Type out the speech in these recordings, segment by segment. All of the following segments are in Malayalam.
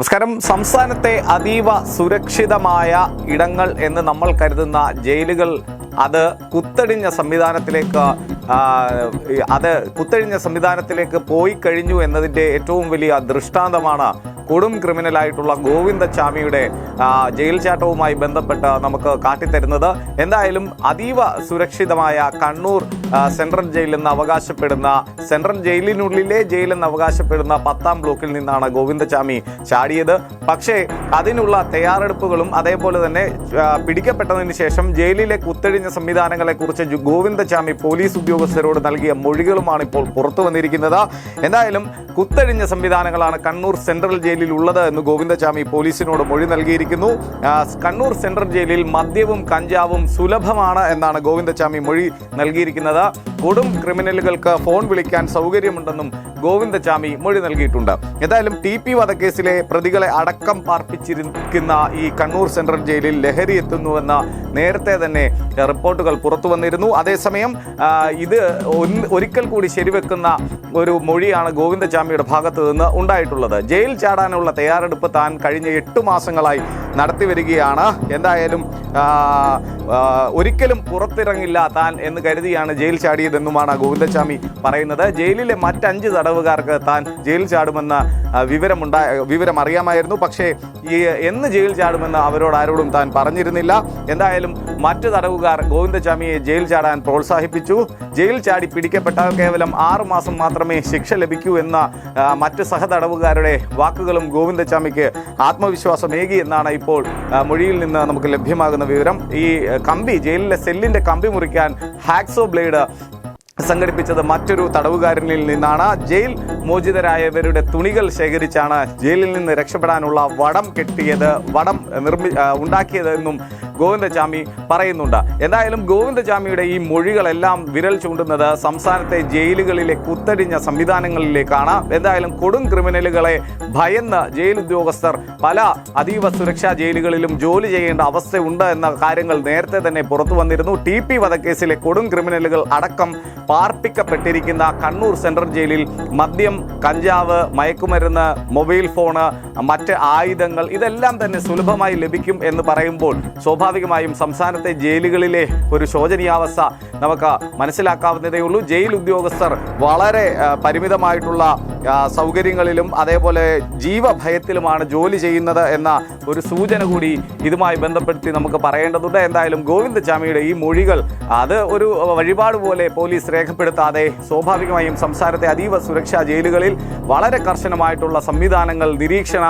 നമസ്കാരം. സംസ്ഥാനത്തെ അതീവ സുരക്ഷിതമായ ഇടങ്ങൾ എന്ന് നമ്മൾ കരുതുന്ന ജയിലുകൾ അത് കുത്തടിഞ്ഞ സംവിധാനത്തിലേക്ക് അത് കുത്തഴിഞ്ഞ സംവിധാനത്തിലേക്ക് പോയി കഴിഞ്ഞു എന്നതിന്റെ ഏറ്റവും വലിയ ദൃഷ്ടാന്തമാണ് കൊടും ക്രിമിനലായിട്ടുള്ള ഗോവിന്ദചാമിയുടെ ആ, ജയിൽ ചാട്ടവുമായി ബന്ധപ്പെട്ട് നമുക്ക് കാട്ടിത്തരുന്നത്. എന്തായാലും അതീവ സുരക്ഷിതമായ കണ്ണൂർ സെൻട്രൽ ജയിൽ എന്ന് അവകാശപ്പെടുന്ന സെൻട്രൽ ജയിലിനുള്ളിലെ ജയിൽ എന്ന് അവകാശപ്പെടുന്ന പത്താം ബ്ലോക്കിൽ നിന്നാണ് ഗോവിന്ദചാമി ചാടിയത്. പക്ഷേ അതിനുള്ള തയ്യാറെടുപ്പുകളും അതേപോലെ തന്നെ പിടിക്കപ്പെട്ടതിന് ശേഷം ജയിലിലെ കുത്തഴിഞ്ഞ സംവിധാനങ്ങളെക്കുറിച്ച് ഗോവിന്ദചാമി പോലീസ് ഉദ്യോഗസ്ഥരോട് നൽകിയ മൊഴികളുമാണ് ഇപ്പോൾ പുറത്തു വന്നിരിക്കുന്നത്. എന്തായാലും കുത്തഴിഞ്ഞ സംവിധാനങ്ങളാണ് കണ്ണൂർ സെൻട്രൽ ജയിലിൽ ഉള്ളത് എന്ന് ഗോവിന്ദചാമി പോലീസിനോട് മൊഴി നൽകിയിരിക്കുന്നു. കണ്ണൂർ സെൻട്രൽ ജയിലിൽ മദ്യവും കഞ്ചാവും സുലഭമാണ് എന്നാണ് ഗോവിന്ദചാമി മൊഴി നൽകിയിരിക്കുന്നത്. കൊടും ക്രിമിനലുകൾക്ക് ഫോൺ വിളിക്കാൻ സൗകര്യമുണ്ടെന്നും ഗോവിന്ദചാമി മൊഴി നൽകിയിട്ടുണ്ട്. ഏതായാലും ടി പി വധക്കേസിലെ പ്രതികളെ അടക്കം പാർപ്പിച്ചിരിക്കുന്ന ഈ കണ്ണൂർ സെൻട്രൽ ജയിലിൽ ലഹരി എത്തുന്നുവെന്ന നേരത്തെ തന്നെ റിപ്പോർട്ടുകൾ പുറത്തു വന്നിരുന്നു. അതേസമയം ഇത് ഒരിക്കൽ കൂടി ശരിവെക്കുന്ന ഒരു മൊഴിയാണ് ഗോവിന്ദചാമിയുടെ ഭാഗത്തു നിന്ന് ഉണ്ടായിട്ടുള്ളത്. ജയിൽ ചാടാനുള്ള തയ്യാറെടുപ്പ് താൻ കഴിഞ്ഞ എട്ട് മാസങ്ങളായി നടത്തി വരികയാണ്. എന്തായാലും ഒരിക്കലും പുറത്തിറങ്ങില്ല താൻ എന്ന് കരുതിയാണ് ജയിൽ ചാടിയതെന്നുമാണ് ഗോവിന്ദസ്വാമി പറയുന്നത്. ജയിലിലെ മറ്റഞ്ച് തടവുകാർക്ക് താൻ ജയിൽ ചാടുമെന്ന വിവരമുണ്ടായ വിവരമുണ്ടാ വിവരം അറിയാമായിരുന്നു. പക്ഷേ ഈ എന്ന് ജയിൽ ചാടുമെന്ന് അവരോട് ആരോടും താൻ പറഞ്ഞിരുന്നില്ല. എന്തായാലും മറ്റ് തടവുകാർ ഗോവിന്ദസ്വാമിയെ ജയിൽ ചാടാൻ പ്രോത്സാഹിപ്പിച്ചു. ജയിൽ ചാടി പിടിക്കപ്പെട്ടാൽ കേവലം ആറു മാസം മാത്രമേ ശിക്ഷ ലഭിക്കൂ എന്ന മറ്റ് സഹതടവുകാരുടെ വാക്കുകളും ഗോവിന്ദച്ചാമിക്ക് ആത്മവിശ്വാസമേകി എന്നാണ് ഇപ്പോൾ മൊഴിയിൽ നിന്ന് നമുക്ക് ലഭ്യമാകുന്ന വിവരം. ഈ കമ്പി ജയിലിലെ സെല്ലിന്റെ കമ്പി മുറിക്കാൻ ഹാക്സോ ബ്ലേഡ് സംഘടിപ്പിച്ചത് മറ്റൊരു തടവുകാരനിൽ നിന്നാണ്. ജയിൽ മോചിതരായവരുടെ തുണികൾ ശേഖരിച്ചാണ് ജയിലിൽ നിന്ന് രക്ഷപ്പെടാനുള്ള വടം കെട്ടിയത് വടം നിർമ്മി ഉണ്ടാക്കിയത് ഉണ്ടാക്കിയതെന്നും ഗോവിന്ദചാമി പറയുന്നുണ്ട്. എന്തായാലും ഗോവിന്ദചാമിയുടെ ഈ മൊഴികളെല്ലാം വിരൽ ചൂണ്ടുന്നത് സംസ്ഥാനത്തെ ജയിലുകളിലെ കുത്തടിഞ്ഞ സംവിധാനങ്ങളിലേക്കാണ്. എന്തായാലും കൊടും ക്രിമിനലുകളെ ഭയന്ന് ജയിൽ ഉദ്യോഗസ്ഥർ പല അതീവ സുരക്ഷാ ജയിലുകളിലും ജോലി ചെയ്യേണ്ട അവസ്ഥയുണ്ട് എന്ന കാര്യങ്ങൾ നേരത്തെ തന്നെ പുറത്തു വന്നിരുന്നു. ടി പി വധക്കേസിലെ കൊടും ക്രിമിനലുകൾ അടക്കം പാർപ്പിക്കപ്പെട്ടിരിക്കുന്ന കണ്ണൂർ സെൻട്രൽ ജയിലിൽ മദ്യം കഞ്ചാവ് മയക്കുമരുന്ന് മൊബൈൽ ഫോണ് മറ്റ് ആയുധങ്ങൾ ഇതെല്ലാം തന്നെ സുലഭമായി ലഭിക്കും എന്ന് പറയുമ്പോൾ സ്വാഭാവികമായും സംസ്ഥാനത്തെ ജയിലുകളിലെ ഒരു ശോചനീയാവസ്ഥ നമുക്ക് മനസ്സിലാക്കാവുന്നതേ ഉള്ളൂ ജയിൽ ഉദ്യോഗസ്ഥർ വളരെ പരിമിതമായിട്ടുള്ള സൗകര്യങ്ങളിലും അതേപോലെ ജീവഭയത്തിലുമാണ് ജോലി ചെയ്യുന്നത് എന്ന ഒരു സൂചന കൂടി ഇതുമായി ബന്ധപ്പെടുത്തി നമുക്ക് പറയേണ്ടതുണ്ട്. എന്തായാലും ഗോവിന്ദചാമിയുടെ ഈ മൊഴികൾ അത് ഒരു വഴിപാട് പോലെ പോലീസ് രേഖപ്പെടുത്താതെ സ്വാഭാവികമായും സംസ്ഥാനത്തെ അതീവ സുരക്ഷാ ജയിലുകളിൽ വളരെ കർശനമായിട്ടുള്ള സംവിധാനങ്ങൾ നിരീക്ഷണ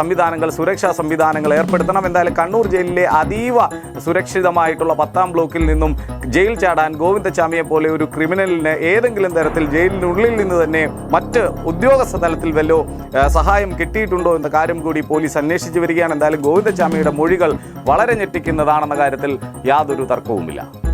സംവിധാനങ്ങൾ സുരക്ഷാ സംവിധാനങ്ങൾ ഏർപ്പെടുത്തണം. എന്തായാലും കണ്ണൂർ ജയിലിലെ അതീവ സുരക്ഷിതമായിട്ടുള്ള പത്താം ബ്ലോക്കിൽ നിന്നും ജയിൽ ചാടാൻ ഗോവിന്ദചാമിയെ പോലെ ഒരു ക്രിമിനലിന് ഏതെങ്കിലും തരത്തിൽ ജയിലിനുള്ളിൽ നിന്ന് തന്നെ മറ്റ് ഉദ്യോഗസ്ഥ തലത്തിൽ വല്ലോ സഹായം കിട്ടിയിട്ടുണ്ടോ എന്ന കാര്യം കൂടി പോലീസ് അന്വേഷിച്ചു വരികയാണ്. എന്തായാലും ഗോവിന്ദചാമിയുടെ മൊഴികൾ വളരെ ഞെട്ടിക്കുന്നതാണെന്ന കാര്യത്തിൽ യാതൊരു തർക്കവുമില്ല.